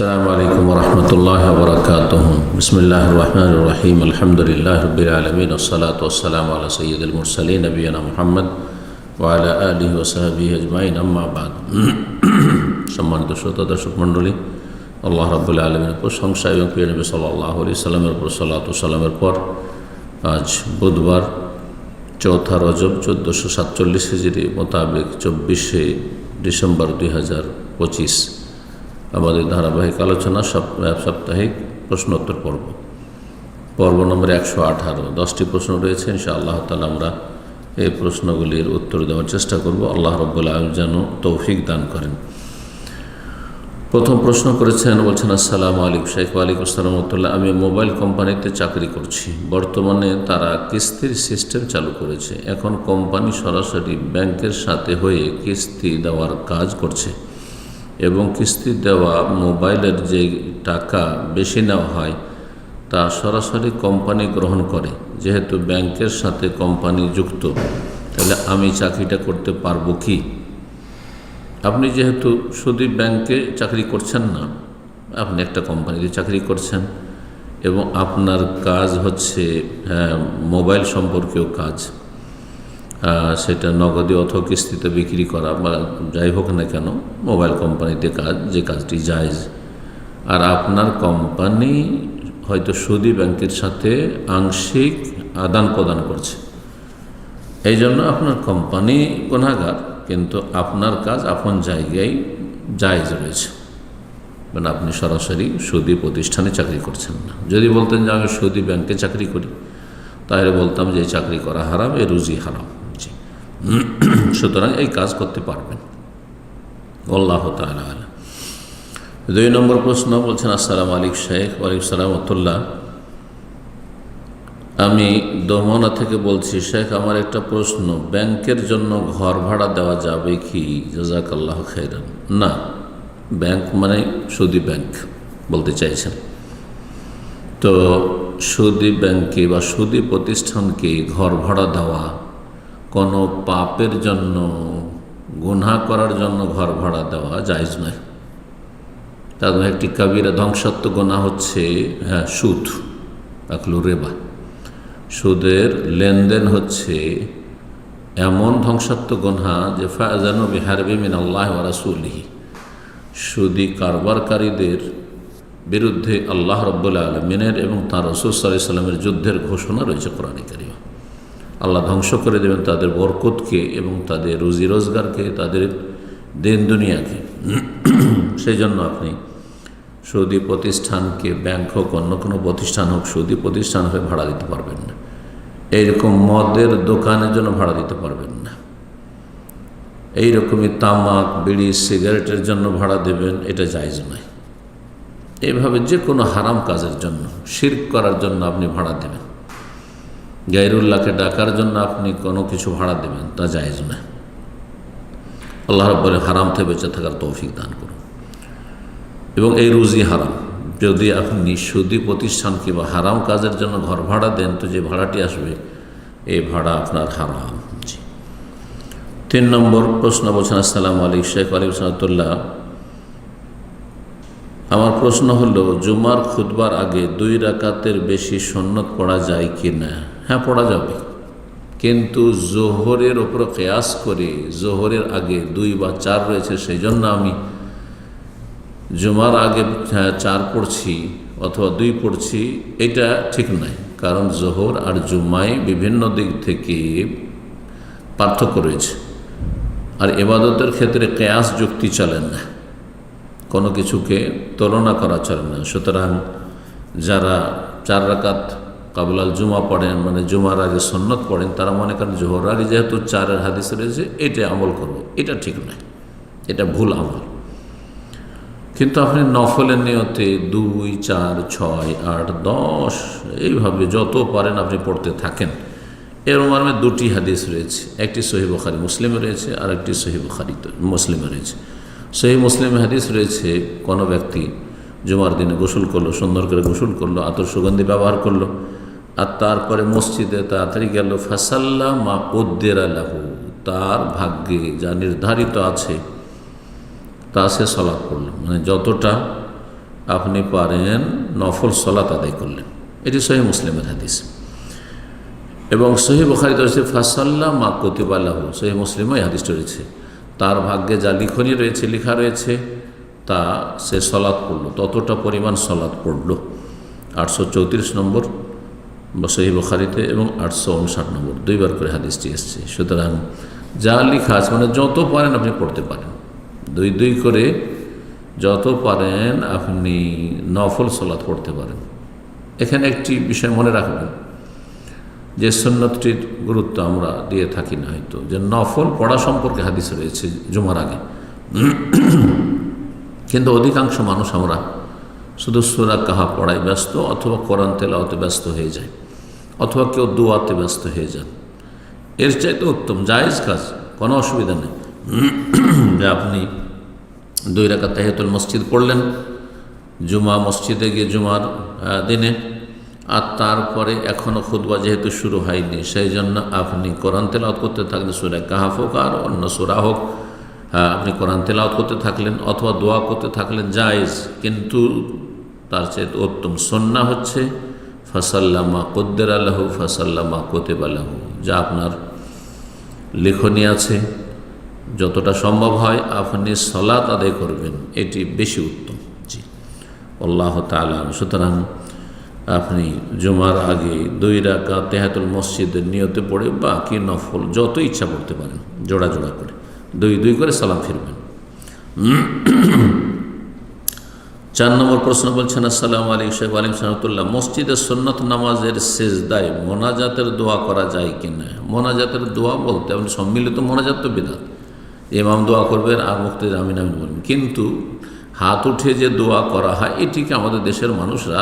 السلام عليكم ورحمة الله وبركاته بسم الله الرحمن الرحيم الحمد لله رب العالمين والصلاة والسلام على سيد المرسلين نبينا محمد وعلى آله وصحبه أجمعين أما بعد সম্মানিত শ্রোতা দর্শক মণ্ডলী আল্লাহ রাবুল্লাহ আলমের প্রশংসা এবং প্রিয় নবী সাল্লাহ আলি সাল্লামের উপর সাল্লাত সাল্লামের পর আজ বুধবার চৌথা রজব চোদ্দোশো সাতচল্লিশ হিজড়ি মোতাবেক চব্বিশে ডিসেম্বর দুই হাজার পঁচিশ আমাদের ধারাবাহিক আলোচনা সপ- সাপ্তাহিক প্রশ্নোত্তর পর্ব। পর্ব নম্বর একশো আঠারো। দশটি প্রশ্ন রয়েছে ইনশা আল্লাহ তালা আমরা এই প্রশ্নগুলির উত্তর দেওয়ার চেষ্টা করব। আল্লাহ রব্বুল্লা আলম যেন তৌফিক দান করেন। প্রথম প্রশ্ন করেছেন, বলছেন, আসসালামু আলাইকুম শেখ ওয়ালাইকুম আসসালামতুল্লাহ আমি মোবাইল কোম্পানিতে চাকরি করছি। বর্তমানে তারা কিস্তির সিস্টেম চালু করেছে। এখন কোম্পানি সরাসরি ব্যাংকের সাথে হয়ে কিস্তি দেওয়ার কাজ করছে। এবং কিস্তি দেওয়া মোবাইলের যে টাকা বেশি নেওয়া হয় তা সরাসরি কোম্পানি গ্রহণ করে। যেহেতু ব্যাংকের সাথে কোম্পানি যুক্ত তাহলে আমি চাকরিটা করতে পারব কি? আপনি যেহেতু শুধু ব্যাংকে চাকরি করছেন না আপনি একটা কোম্পানিতে চাকরি করছেন এবং আপনার কাজ হচ্ছে হ্যাঁ, মোবাইল সম্পর্কেও কাজ। সেটা নগদে অথবা কিস্তিতে বিক্রি করা বা যাই হোক না কেন, মোবাইল কোম্পানিতে কাজ, যে কাজটি জায়জ। আর আপনার কোম্পানি হয়তো সুদি ব্যাংকের সাথে আংশিক আদান প্রদান করছে। এই জন্য আপনার কোম্পানি গুণাগার কিন্তু আপনার কাজ আপন জায়গায় জায়জ রয়েছে। মানে আপনি সরাসরি সুদী প্রতিষ্ঠানে চাকরি করছেন না। যদি বলতেন যে আমি সুদী ব্যাংকে চাকরি করি, তাহলে বলতাম যে চাকরি করা হারাম এ রুজি হারাম। সুতরাং এই কাজ করতে পারবেন। আল্লাহ তালা দুই নম্বর প্রশ্ন বলছেন, আসসালাম আলিক শেখ ওয়ালাইকুম সালামতুল্লাহ আমি দমনা থেকে বলছি শেখ আমার একটা প্রশ্ন, ব্যাংকের জন্য ঘর ভাড়া দেওয়া যাবে কি? জাজাকাল্লাহ খাইরান না, ব্যাংক মানে সুদি ব্যাংক বলতে চাইছেন। তো সুদি ব্যাংকে বা সুদি প্রতিষ্ঠানকে ঘর ভাড়া দেওয়া কোনো পাপের জন্য, গুনাহ করার জন্য ঘর ভাড়া দেওয়া জায়জ নয়। তার একটি কাবিরা ধ্বংসাত্ম গোনা হচ্ছে হ্যাঁ সুদ আকলু রেবা। সুদের লেনদেন হচ্ছে এমন ধ্বংসাত্মক গোনা যে ফাজানু বিহারবি মিন আল্লাহ রাসুলিহি। সুদি কারবারকারীদের বিরুদ্ধে আল্লাহ রব্বুল্লা আলমিনের এবং তাঁর রসুল সাল্লাহ সাল্লামের যুদ্ধের ঘোষণা রয়েছে কোরআনে কারিমা। আল্লাহ ধ্বংস করে দেবেন তাদের বরকতকে এবং তাদের রুজি রোজগারকে, তাদের দেন দুনিয়াকে। সেই জন্য আপনি সৌদি প্রতিষ্ঠানকে ব্যাংক হোক, অন্য কোনো প্রতিষ্ঠান হোক, সৌদি প্রতিষ্ঠান হয়ে ভাড়া দিতে পারবেন না। এইরকম মদের দোকানের জন্য ভাড়া দিতে পারবেন না। এইরকমই তামাক, বিড়ি, সিগারেটের জন্য ভাড়া দেবেন, এটা জায়জ নয়। এইভাবে যে কোনো হারাম কাজের জন্য শির করার জন্য আপনি ভাড়া দেবেন। গাইরুল্লাহকে ডাকার জন্য আপনি কোনো কিছু ভাড়া দেবেন, তা জায়জ না। আল্লাহ রব্বরে হারাম থেকে বেঁচে থাকার তৌফিক দান করুন। এবং এই রুজি হারাম, যদি আপনি সুদি প্রতিষ্ঠান কিংবা হারাম কাজের জন্য ঘর ভাড়া দেন, তো যে ভাড়াটি আসবে এই ভাড়া আপনার হারাম। তিন নম্বর প্রশ্ন বলছেন, আসসালাম আলিক শেখ আলিম সালাতুল্লাহ আমার প্রশ্ন হলো, জুমার খুদবার আগে দুই রাকাতের বেশি সন্ন্যত পড়া যায় কি না হ্যাঁ পড়া যাবে। কিন্তু জোহরের ওপর কেয়াস করে জোহরের আগে দুই বা চার রয়েছে সেই জন্য আমি জুমার আগে হ্যাঁ, চার পড়ছি অথবা দুই পড়ছি এটা ঠিক নয়। কারণ জোহর আর জুমায় বিভিন্ন দিক থেকে পার্থক্য রয়েছে। আর এবাদতের ক্ষেত্রে কেয়াস যুক্তি চলেন না। কোনো কিছুকে তুলনা করা চলে না। সুতরাং যারা চার রাকাত কাবুলাল জুমা পড়েন মানে জুমার আগে সন্ন্যত পড়েন, তারা মনে করেন জোহর আগে যেহেতু চারের হাদিস রয়েছে এটা আমল করব। এটা ঠিক নয়। এটা ভুল আমল। কিন্তু আপনি নফলের নিয়তে দুই, চার, ছয়, আট, দশ, এইভাবে যত পারেন আপনি পড়তে থাকেন। এর মর্মে দুটি হাদিস রয়েছে। একটি সহি বখারি মুসলিমে রয়েছে আর একটি সহি বখারি মুসলিমে রয়েছে। সহি মুসলিম হাদিস রয়েছে, কোনো ব্যক্তি জুমার দিনে গোসল করল, সুন্দর করে গোসল করল, আতর সুগন্ধি ব্যবহার করল আর তারপরে মসজিদে তাড়াতাড়ি গেল ফাসাল্লা মা উদ্দের আলাহু তার ভাগ্যে যা নির্ধারিত আছে, তা সে সলাপ করল মানে যতটা আপনি পারেন নফল সলাত আদায় করলেন। এটি সহি মুসলিমের হাদিস। এবং সহি বখারি রয়েছে ফাসাল্লা মা কতিবাল্লাহু সহি মুসলিমও এই হাদিসটা রয়েছে। তার ভাগ্যে যা লিখনই রয়েছে, লেখা রয়েছে, তা সে সলাৎ পড়ল, ততটা পরিমাণ সলাৎ পড়ল। আটশো চৌত্রিশ নম্বর সহি বখারিতে এবং আটশো উনষাট নম্বর, দুইবার করে হাদিসটি এসছে। সুতরাং যা লেখা আছে মানে যত পারেন আপনি পড়তে পারেন। দুই দুই করে যত পারেন আপনি নফল সলাৎ পড়তে পারেন। এখানে একটি বিষয় মনে রাখবেন, যে সন্ন্যতটির গুরুত্ব আমরা দিয়ে থাকি না হয়তো। যে নফল পড়া সম্পর্কে হাদিস রয়েছে জুমার আগে। কিন্তু অধিকাংশ মানুষ আমরা শুধু সুরা কাহা পড়ায় ব্যস্ত অথবা কোরআন তেলাওতে ব্যস্ত হয়ে যায়। অথবা কেউ দোয়াতে ব্যস্ত হয়ে যান। এর চাইতে উত্তম জায়েজ কাজ, কোনো অসুবিধা নেই। যে আপনি দুই রাখা তাহেতুল মসজিদ পড়লেন, জুমা মসজিদে গিয়ে জুমার দিনে, আর তারপরে এখনও খুদবা যেহেতু শুরু হয়নি, সেই জন্য আপনি কোরআন তেলাওত করতে থাকলেন সুরা কাহাফ হোক আর অন্য সুরা হোক আপনি কোরআন তেলাওত করতে থাকলেন অথবা দোয়া করতে থাকলেন জায়েজ, কিন্তু তার চেয়ে উত্তম সন্না হচ্ছে ফসাল্লামা কদ্দের আল্লাহু ফসাল্লামা কোতেব আল্লাহু যা আপনার লেখনী আছে, যতটা সম্ভব হয় আপনি সলাত আদায় করবেন, এটি বেশি উত্তম। জি। আল্লাহ তালা সুতরাং আপনি জুমার আগে দুই রাকা তেহাতুল মসজিদের নিয়তে পড়ে বাকি নফল যত ইচ্ছা পড়তে পারেন, জোড়া জোড়া করে। দুই দুই করে সালাম ফিরবেন। চার নম্বর প্রশ্ন বলছেন, আসসালাম আলী শেখ আলিম সাহতুল্লাহ মসজিদের সন্ন্যত নামাজের শেষ দায় মোনাজাতের দোয়া করা যায় কি না? মোনাজাতের দোয়া বলতে আপনি সম্মিলিত মোনাজাত তো বিধাত ইমাম দোয়া করবেন আর মুক্তি আমিন আমিন বলবেন। কিন্তু হাত উঠে যে দোয়া করা হয় এটিকে আমাদের দেশের মানুষরা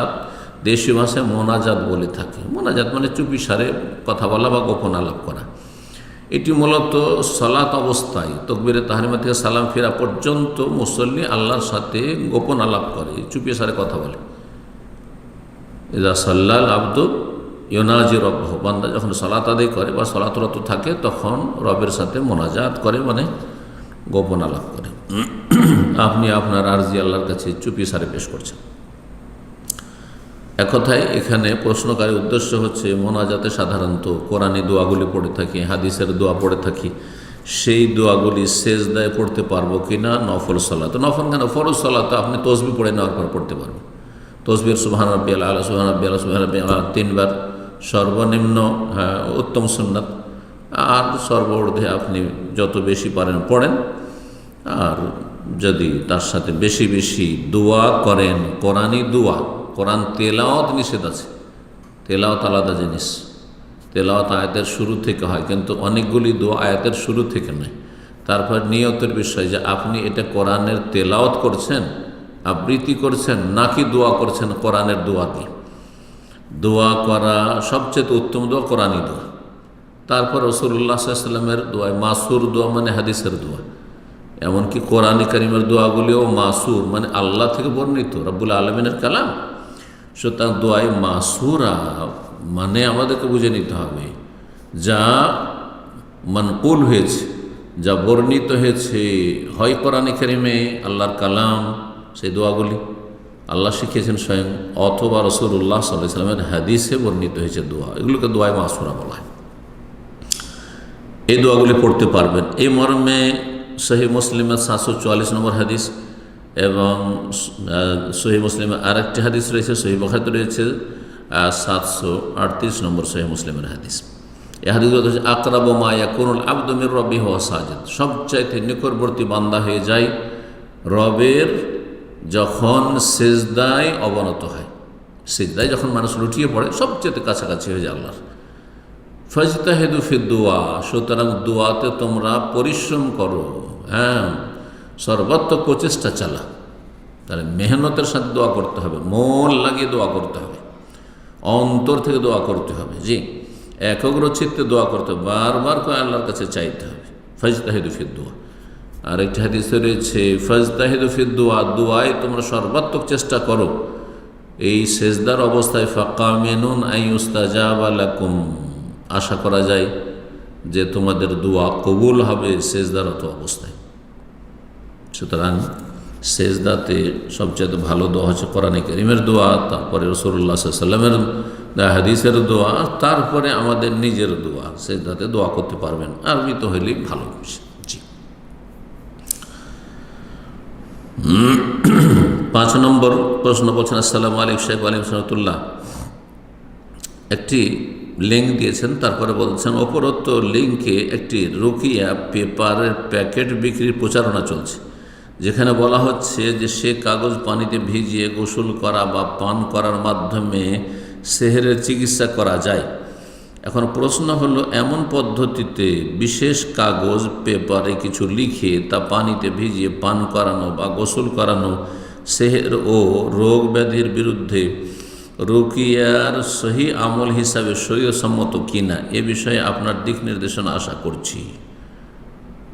দেশীয় ভাষায় মোনাজাত বলে থাকে? মোনাজাত মানে চুপি সারে কথা বলা বা গোপন আলাপ করা। এটি মূলত সলাত অবস্থায়, তকবিরে তাহারিমা থেকে সালাম ফেরা পর্যন্ত মুসল্লি আল্লাহর সাথে গোপন আলাপ করে, চুপিয়ে সারে কথা বলে। এদা সাল্লাল আব্দুল ইয়োনাজি রব বান্দা যখন সলাত আদায় করে বা সলাতরত থাকে তখন রবের সাথে মোনাজাত করে মানে গোপন আলাপ করে। আপনি আপনার আরজি আল্লাহর কাছে চুপি সারে পেশ করছেন। একথায় এখানে প্রশ্নকারী উদ্দেশ্য হচ্ছে, মোনাজাতে সাধারণত কোরআনী দোয়াগুলি পড়ে থাকি, হাদিসের দোয়া পড়ে থাকি। সেই দোয়াগুলি শেষ দায় পড়তে পারব কি না নফল সলাত। নফল কেন? ফরজ সলাত আপনি তসবি পড়ে নেওয়ার পর পড়তে পারবেন। তসবির সুবাহান রব্বি আল্লাহ আল্লাহ সুবাহান রব্বি আল্লাহ সুবাহান রব্বি আল্লাহ তিনবার সর্বনিম্ন হ্যাঁ উত্তম সুন্নাত। আর সর্বর্ধে আপনি যত বেশি পারেন পড়েন। আর যদি তার সাথে বেশি বেশি দোয়া করেন কোরআনী দোয়া কোরআন তেলাওয়াত নিষেধ আছে। তেলাওয়াত আলাদা জিনিস। তেলাওয়াত আয়াতের শুরু থেকে হয়, কিন্তু অনেকগুলি দোয়া আয়াতের শুরু থেকে নয়। তারপর নিয়তের বিষয় যে আপনি এটা কোরআনের তেলাওয়াত করছেন, আবৃত্তি করছেন, নাকি দোয়া করছেন কোরআনের দোয়া দিয়ে? দোয়া করা সবচেয়ে উত্তম দোয়া কোরআনই দোয়া। তারপর রসুল্লাহ সাল্লামের দোয়ায় মাসুর দোয়া মানে হাদিসের দোয়া। এমনকি কোরআন করিমের দোয়াগুলিও মাসুর মানে আল্লাহ থেকে বর্ণিত, রব্বুল আলমিনের কালাম। সুতরাং দোয়ায় মাসুরা মানে আমাদেরকে বুঝে নিতে হবে যা মানকুল হয়েছে, যা বর্ণিত হয়েছে। হয় কোরআন করিমে আল্লাহর কালাম, সেই দোয়াগুলি আল্লাহ শিখিয়েছেন স্বয়ং, অথবা রসুল্লাহ সাল্লাহ সাল্লামের হাদিসে বর্ণিত হয়েছে দোয়া। এগুলোকে দোয়ায় মাসুরা বলা হয়। এই দোয়াগুলি পড়তে পারবেন। এই মর্মে সহি মুসলিমের সাতশো চুয়াল্লিশ নম্বর হাদিস এবং সহি মুসলিমের আরেকটি হাদিস রয়েছে সহি বখাত রয়েছে সাতশো আটত্রিশ নম্বর সহি মুসলিমের হাদিস। এ হাদিস হচ্ছে, আকরাব মায়া কোনুল আব্দমির রবি হওয়া সাজেদ। সবচাইতে নিকটবর্তী বান্দা হয়ে যায় রবের যখন সেজদায় অবনত হয়। সেজদায় যখন মানুষ লুটিয়ে পড়ে সবচেয়ে কাছাকাছি হয়ে যায় আল্লাহর। ফজতাহেদু ফি দোয়া, সুতরাং দোয়াতে তোমরা পরিশ্রম করো। হ্যাঁ সর্বত্র প্রচেষ্টা চালা। তাহলে মেহনতের সাথে দোয়া করতে হবে, মন লাগিয়ে দোয়া করতে হবে, অন্তর থেকে দোয়া করতে হবে, জি। একগ্র চিত্তে দোয়া করতে হবে, বারবার করে আল্লাহর কাছে চাইতে হবে। ফজতাহেদু ফির দোয়া। আর একটি হাদিসে রয়েছে, ফজতাহেদু ফির দোয়া, দোয়ায় তোমরা সর্বাত্মক চেষ্টা করো। এই সেজদার অবস্থায় ফাঁকা মেনুন আই উস্তাজাব আলাকুম আশা করা যায় যে তোমাদের দোয়া কবুল হবে শেষদারত অবস্থায়। সুতরাং সেজদাতে সবচেয়ে ভালো দোয়া হচ্ছে কোরআনে করিমের দোয়া, তারপরে রসুল্লাহ সাল্লামের হাদিসের দোয়া, তারপরে আমাদের নিজের দোয়া। সেজদাতে দোয়া করতে পারবেন, আরবি তো হইলেই ভালো জি। পাঁচ নম্বর প্রশ্ন বলছেন, আসসালামু আলাইকুম শেখ আলিম সাহতুল্লাহ একটি লিঙ্ক দিয়েছেন, তারপরে বলছেন অপরত্ব লিঙ্কে একটি রুকিয়া পেপারের প্যাকেট বিক্রির প্রচারণা চলছে। যেখানে বলা হচ্ছে যে সে কাগজ পানিতে ভিজিয়ে গোসল করা বা পান করার মাধ্যমে সেহেরের চিকিৎসা করা যায়। এখন প্রশ্ন হলো, এমন পদ্ধতিতে বিশেষ কাগজ, পেপারে কিছু লিখে তা পানিতে ভিজিয়ে পান করানো বা গোসল করানো সেহের ও রোগ ব্যাধির বিরুদ্ধে রুকিয়ার সহি আমল হিসাবে সহিসম্মত কিনা, এ বিষয়ে আপনার দিক নির্দেশনা আশা করছি।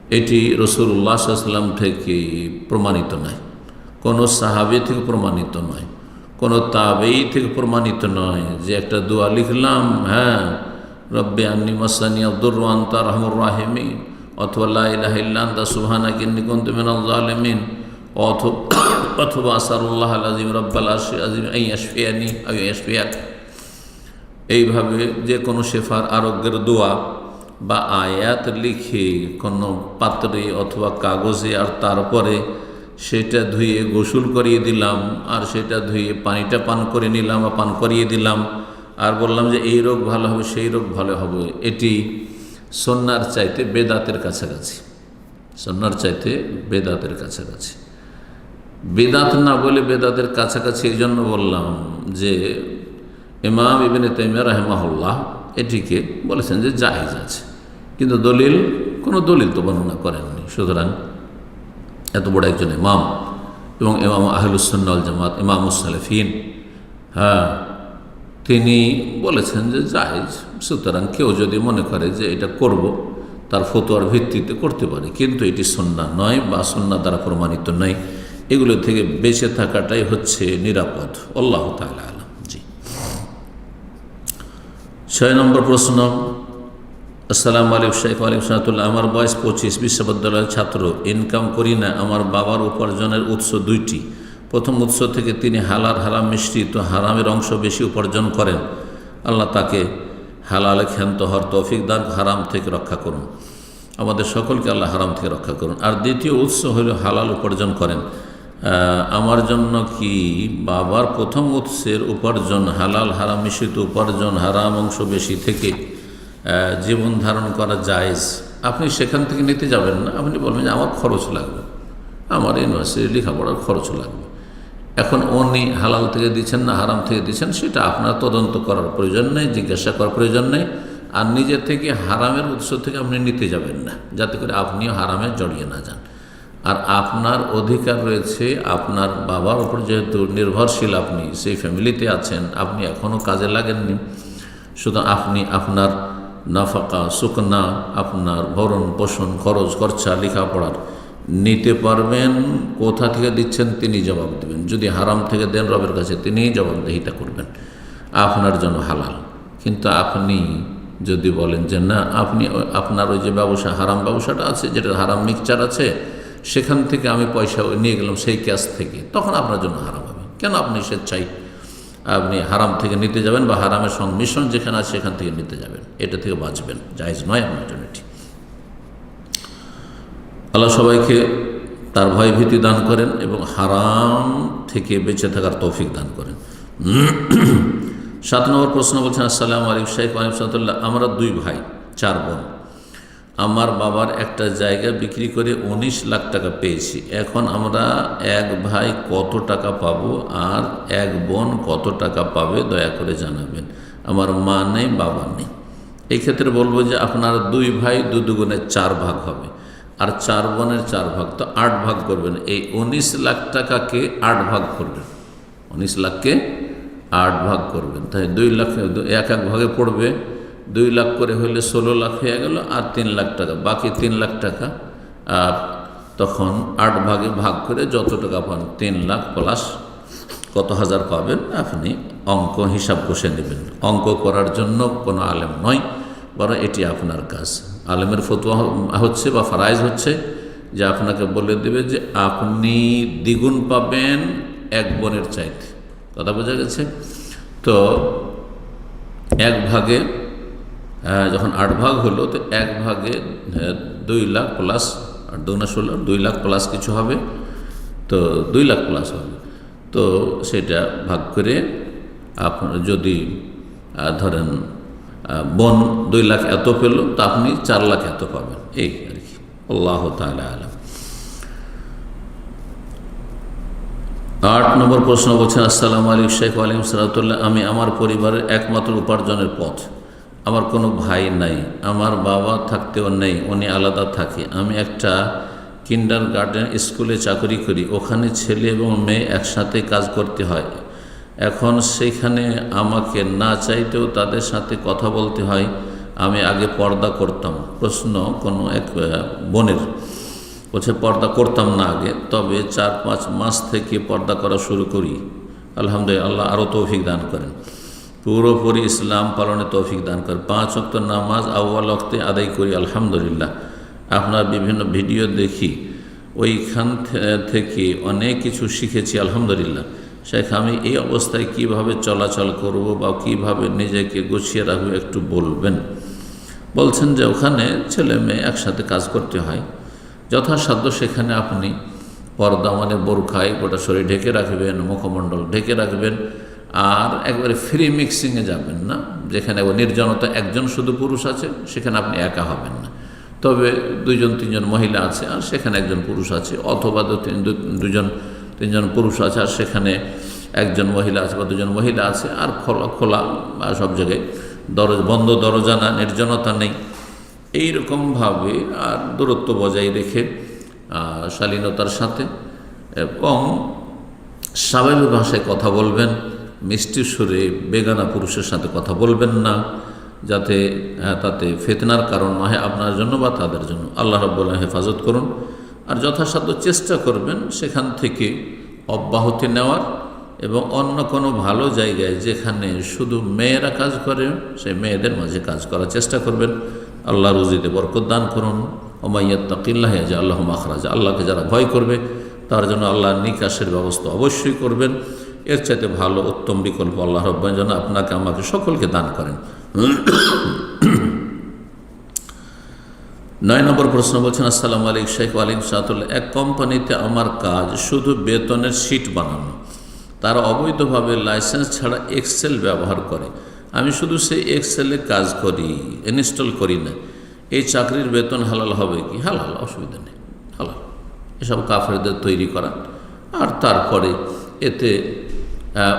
এটি রসুল্লাহ সাল্লাম থেকে প্রমাণিত নয়। কোনো সাহাবি থেকে প্রমাণিত নয়। কোনো তাবেই থেকে প্রমাণিত নয় যে একটা দোয়া লিখলাম হ্যাঁ রব্বে আন্নি মাসানি আব্দুর রহমান্তা রহমুর রাহিমিন অথবা লাহিল্লান্তা সুহানা কিন্নি কন্তুমিন আলমিন অথবা আসারুল্লাহ আজিম রব্বাল আজিম এই আশফিয়ানি এইভাবে যে কোনো শেফার আরোগ্যের দোয়া বা আয়াত লিখে কোনো পাত্রে অথবা কাগজে আর তারপরে সেটা ধুয়ে গোসল করিয়ে দিলাম, আর সেটা ধুয়ে পানিটা পান করে নিলাম বা পান করিয়ে দিলাম, আর বললাম যে এই রোগ ভালো হবে, সেই রোগ ভালো হবে। এটি সন্ন্যার চাইতে বেদাতের কাছাকাছি। সন্ন্যার চাইতে বেদাতের কাছাকাছি। বেদাত না বলে বেদাতের কাছাকাছি এই জন্য বললাম যে ইমাম ইবিনে তাইমিয়া রাহেমাহুল্লাহ এটিকে বলেছেন যে জাহেজ আছে। কিন্তু দলিল, কোনো দলিল তো বর্ণনা করেননি। সুতরাং এত বড় একজন ইমাম এবং ইমাম আহলুসন্নাল জামাত, ইমাম সালেফিন হ্যাঁ তিনি বলেছেন যে জাহেজ সুতরাং কেউ যদি মনে করে যে এটা করব, তার ফতোয়ার ভিত্তিতে করতে পারে। কিন্তু এটি সন্না নয় বা সন্না দ্বারা প্রমাণিত নয়। এগুলো থেকে বেঁচে থাকাটাই হচ্ছে নিরাপদ। আল্লাহ তালা আলম জি ছয় নম্বর প্রশ্ন, আসসালামু আলাইকুম শেখ আলিম সাহাতুল্লাহ আমার বয়স পঁচিশ, বিশ্ববিদ্যালয়ের ছাত্র। ইনকাম করি না, আমার বাবার উপার্জনের উৎস দুইটি। প্রথম উৎস থেকে তিনি হালার হারাম মিশ্রিত, হারামের অংশ বেশি উপার্জন করেন। আল্লাহ তাকে হালালে, ক্ষান্ত হর তৌফিক দান, হারাম থেকে রক্ষা করুন। আমাদের সকলকে আল্লাহ হারাম থেকে রক্ষা করুন। আর দ্বিতীয় উৎস হল হালাল উপার্জন করেন। আমার জন্য কি বাবার প্রথম উৎসের উপার্জন হালাল হারাম মিশ্রিত উপার্জন হারাম অংশ বেশি থেকে জীবন ধারণ করা জায়েজ? আপনি সেখান থেকে নিতে যাবেন না। আপনি বলবেন যে আমার খরচ লাগবে। আমার ইউনিভার্সিটি লেখাপড়ার খরচ লাগবে। এখন উনি হালাল থেকে দিচ্ছেন না হারাম থেকে দিচ্ছেন, সেটা আপনার তদন্ত করার প্রয়োজন নেই, জিজ্ঞাসা করার প্রয়োজন নেই। আর নিজের থেকে হারামের উৎস থেকে আপনি নিতে যাবেন না, যাতে করে আপনিও হারামে জড়িয়ে না যান। আর আপনার অধিকার রয়েছে, আপনার বাবার উপর যেহেতু নির্ভরশীল আপনি, সেই ফ্যামিলিতে আছেন, আপনি এখনও কাজে লাগেননি। শুধু আপনি আপনার নাফাকা, সুকনা, আপনার ভরণ পোষণ, খরচ খরচা, লেখাপড়ার নিতে পারবেন, কোথা থেকে দিচ্ছেন তিনি জবাব দেবেন। যদি হারাম থেকে দেন রবের কাছে, তিনিই জবাবদেহিতা করবেন। আপনার জন্য হালাল। কিন্তু আপনি যদি বলেন যে না, আপনি আপনার ওই যে ব্যবসা, হারাম ব্যবসাটা আছে, যেটা হারাম মিক্সচার আছে সেখান থেকে আমি পয়সা নিয়ে গেলাম সেই ক্যাশ থেকে, তখন আপনার জন্য হারাম হবে। কেন আপনি স্বেচ্ছায় আপনি হারাম থেকে নিতে যাবেন বা হারামের সংমিশ্রণ যেখানে আছে সেখান থেকে নিতে যাবেন? এটা থেকে বাঁচবেন, জায়জ নয় আপনার জন্য এটি। আল্লাহ সবাইকে তার ভয় ভীতি দান করেন এবং হারাম থেকে বেঁচে থাকার তৌফিক দান করেন। সাত নম্বর প্রশ্ন বলছেন, আসসালামু আলাইকুম শেখ আলিম সাদুল্লাহ আমরা দুই ভাই, চার বোন। আমার বাবার একটা জায়গা বিক্রি করে উনিশ লাখ টাকা পেয়েছি। এখন আমরা এক ভাই কত টাকা পাবো আর এক বোন কত টাকা পাবে দয়া করে জানাবেন। আমার মা নেই, বাবা নেই। এই ক্ষেত্রে বলব যে আপনার দুই ভাই দু দুগুণের চার ভাগ হবে। আর চার বোনের চার ভাগ, তো আট ভাগ করবেন। এই উনিশ লাখ টাকাকে আট ভাগ করবেন। উনিশ লাখকে আট ভাগ করবেন। তাই দুই লাখ, এক এক ভাগে পড়বে। দুই লাখ করে হলে ষোলো লাখ হয়ে গেল আর তিন লাখ টাকা। বাকি তিন লাখ টাকা আর তখন আট ভাগে ভাগ করে যত টাকা পান, তিন লাখ প্লাস কত হাজার পাবেন আপনি অঙ্ক হিসাব কষে নেবেন। অঙ্ক করার জন্য কোনো আলেম নয়, বরং এটি আপনার কাজ। আলেমের ফতুয়া হচ্ছে বা ফারাইজ হচ্ছে যে আপনাকে বলে দেবে যে আপনি দ্বিগুণ পাবেন এক বোনের চাইতে। কথা বোঝা গেছে? তো এক ভাগে যখন আট ভাগ হলো, তো এক ভাগে দুই লাখ প্লাস আট দুগুণা ষোলো দুই লাখ প্লাস কিছু হবে, তো দুই লাখ প্লাস হবে। তো সেটা ভাগ করে আপনার যদি ধরেন বন দুই লাখ এত পেল, তো আপনি চার লাখ এত পাবেন। এই আর কি। আল্লাহ তালা আলম। আট নম্বর প্রশ্ন বলছেন, আসসালামু আলাইকুম শেখ আলিম সালাতুল্লাহ আমি আমার পরিবারের একমাত্র উপার্জনের পথ। আমার কোনো ভাই নাই, আমার বাবা থাকতেও নেই, উনি আলাদা থাকে। আমি একটা কিন্ডার গার্ডেন স্কুলে চাকরি করি, ওখানে ছেলে এবং মেয়ে একসাথে কাজ করতে হয়। এখন সেখানে আমাকে না চাইতেও তাদের সাথে কথা বলতে হয়, আমি আগে পর্দা করতাম। প্রশ্ন কোনো এক বোনের, বলছে, পর্দা করতাম না আগে, তবে চার পাঁচ মাস থেকে পর্দা করা শুরু করি। আলহামদুলিল্লাহ, আল্লাহ আরও তৌফিক দান করেন। পুরোপুরি ইসলাম পালনে তৌফিক দান করেন পাঁচ অক্ত নামাজ আউ্বাল অক্তে আদায় করি, আলহামদুলিল্লাহ। আপনার বিভিন্ন ভিডিও দেখি, ওইখান থেকে অনেক কিছু শিখেছি, আলহামদুলিল্লাহ। শেখ, আমি এই অবস্থায় কীভাবে চলাচল করব বা কীভাবে নিজেকে গুছিয়ে রাখব একটু বলবেন? বলছেন যে ওখানে ছেলে মেয়ে একসাথে কাজ করতে হয়। যথাসাধ্য সেখানে আপনি পর্দা মানে বোরখায় গোটা শরীর ঢেকে রাখবেন, মুখমণ্ডল ঢেকে রাখবেন। আর একবারে ফ্রি মিক্সিংয়ে যাবেন না। যেখানে নির্জনতা, একজন শুধু পুরুষ আছে, সেখানে আপনি একা হবেন না। তবে দুইজন, তিনজন মহিলা আছে, আর সেখানে একজন পুরুষ আছে, অথবা দু দুজন, তিনজন পুরুষ আছে, আর সেখানে একজন মহিলা আছে বা দুজন মহিলা আছে, আর খোলা খোলা বা সব জায়গায় দরজ, বন্ধ দরজা না নির্জনতা নেই। এইরকমভাবে আর দূরত্ব বজায় রেখে শালীনতার সাথে, এবং স্বাভাবিক ভাষায় কথা বলবেন মিষ্টি সুরে বেগানা পুরুষের সাথে কথা বলবেন না যাতে আহ, তাতে ফেতনার কারণ না হয় আপনার জন্য বা তাদের জন্য। আল্লাহ রব্বুল্লাহ হেফাজত করুন। আর যথাসাধ্য চেষ্টা করবেন সেখান থেকে অব্যাহতি নেওয়ার এবং অন্য কোনো ভালো জায়গায় যেখানে শুধু মেয়েরা কাজ করে সেই মেয়েদের মাঝে কাজ করার চেষ্টা করবেন। আল্লাহ রুজিতে বরকত দান করুন। ওমাইয়াত্তাকিল্লাহ যে আল্লাহ মাখরাজ আল্লাহকে যারা ভয় করবে তার জন্য আল্লাহ নিকাশের ব্যবস্থা অবশ্যই করবেন। এর চাইতে ভালো উত্তম বিকল্প আল্লাহ রব্বান যেন আপনাকে, আমাকে সকলকে দান করেন। নয় নম্বর প্রশ্ন বলছেন, আসসালামু আলিক শেখ আলিম সাতুল্লাহ এক কোম্পানিতে আমার কাজ শুধু বেতনের শিট বানানো। তারা অবৈধভাবে লাইসেন্স ছাড়া এক্সেল ব্যবহার করে। আমি শুধু সেই এক্সেলে কাজ করি, ইনস্টল করি না। এই চাকরির বেতন হালাল হবে কি? হালাল, অসুবিধা নেই। হালাল। এসব কাফেরদের তৈরি করা। আর তারপরে এতে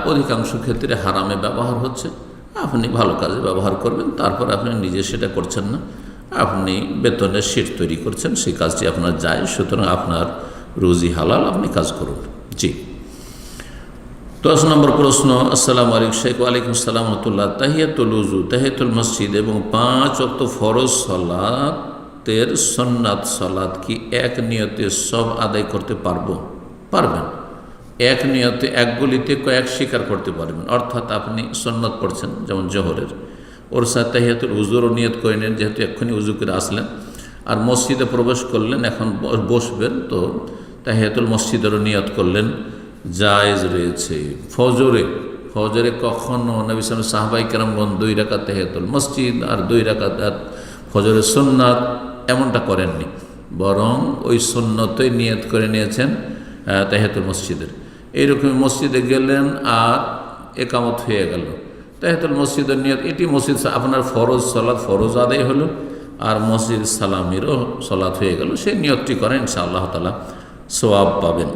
অধিকাংশ ক্ষেত্রে হারামে ব্যবহার হচ্ছে। আপনি ভালো কাজে ব্যবহার করবেন, তারপর আপনি নিজে সেটা করছেন না। আপনি বেতনের শিট তৈরি করছেন, সেই কাজটি আপনার যায়, সুতরাং আপনার রুজি হালাল আপনি কাজ করুন। জি। দশ নম্বর প্রশ্ন, আসসালামু আলাইকুম শেখ, ওয়ালাইকুম সালাম রহমতুল্লাহ। তাহিয়াতুল উজু, তাহিয়াতুল মসজিদ এবং পাঁচ অক্ত ফরজ সলাতের সন্ন্যাত সলাত কি এক নিয়তে সব আদায় করতে পারব? পারবেন। এক নিয়তে এক গলিতে কয়েক স্বীকার করতে পারবেন। অর্থাৎ আপনি সন্ন্যত পড়ছেন যেমন জহরের। ওর সাথে তাহিয়াতুল উজুরও নিয়ত করে নেন যেহেতু এক্ষুনি উজু করে আসলেন। আর মসজিদে প্রবেশ করলেন এখন বসবেন তো তাহিয়াতুল মসজিদেরও নিয়ত করলেন জায়েজ রয়েছে। ফজরে ফজরে কখনও নবী সাহবাই কেরামগণ দুই রাকাত তেহেতুল মসজিদ আর দুই রাকাত ফজরের সুন্নাত এমনটা করেননি। বরং ওই সুন্নতই নিয়ত করে নিয়েছেন আহ, তাহেতুল মসজিদের। এইরকম মসজিদে গেলেন আর একামত হয়ে গেল। তাহেতুল মসজিদের নিয়ত, এটি মসজিদ আপনার ফরজ সলাৎ ফরজ আদায় হলো আর মসজিদ সালামিরও সলাৎ হয়ে গেল। সেই নিয়তটি করেন ইনশা আল্লাহ তালা সোয়াব পাবেন।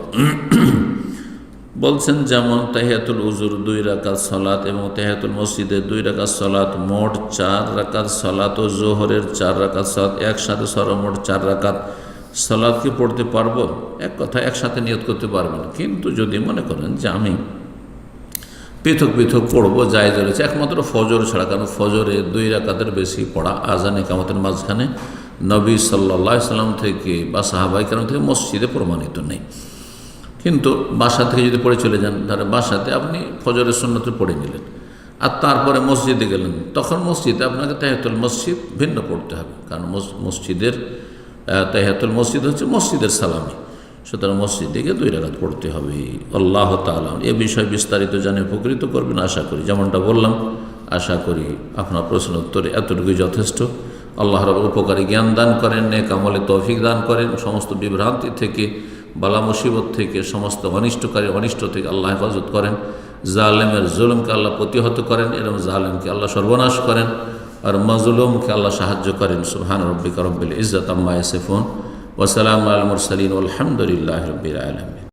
বলছেন, যেমন তাহিয়াতুল উজুর দুই রাকাত সলাত এবং তাহিয়াতুল মসজিদের দুই রাকাত সলাত, মোট চার রাকাত সলাত ও জোহরের চার রাকাত সলাত, একসাথে সরমোট চার রাকাত সলাদ কি পড়তে পারব, এক কথা একসাথে নিয়ত করতে পারবেন কিন্তু যদি মনে করেন যে আমি পৃথক পৃথক পড়ব জায়জ রয়েছে, একমাত্র ফজর ছাড়া, কারণ ফজরে দুই রাকাতের বেশি পড়া আজানে কামতের মাঝখানে নবী সাল্লা সাল্লাম থেকে বা সাহাবাই কারণ থেকে মসজিদে প্রমাণিত নেই। কিন্তু বাসা থেকে যদি পড়ে চলে যান, তাহলে বাসাতে আপনি ফজরের সন্ন্যতে পড়ে নিলেন। আর তারপরে মসজিদে গেলেন, তখন মসজিদে আপনাকে তাহেতুল মসজিদ ভিন্ন পড়তে হবে, কারণ মসজিদের তাহিয়াতুল মসজিদ হচ্ছে মসজিদের সালামি। সুতরাং মসজিদ থেকে দুই রাকাত পড়তে হবে। আল্লাহ তালাম এ বিষয়ে বিস্তারিত জানে, উপকৃত করবেন, আশা করি। যেমনটা বললাম, আশা করি আপনার প্রশ্ন উত্তরে এতটুকুই যথেষ্ট। আল্লাহ রব উপকারী জ্ঞান দান করেন, নেক আমলে তৌফিক দান করেন। সমস্ত বিভ্রান্তি থেকে, বালা মুসিবত থেকে, সমস্ত অনিষ্টকারী অনিষ্ট থেকে আল্লাহ হেফাজত করেন। জালেমের জুলুমকে আল্লাহ প্রতিহত করেন এবং জালেমকে আল্লাহ সর্বনাশ করেন। আর মজলুমকে আল্লাহ সাহায্য করেন সুহান রব্বিক রব্বিল ইজত আম্মা ইসেফুন ওসালাম আল মুরসালিন আলহামদুলিল্লাহ রবিল আলমী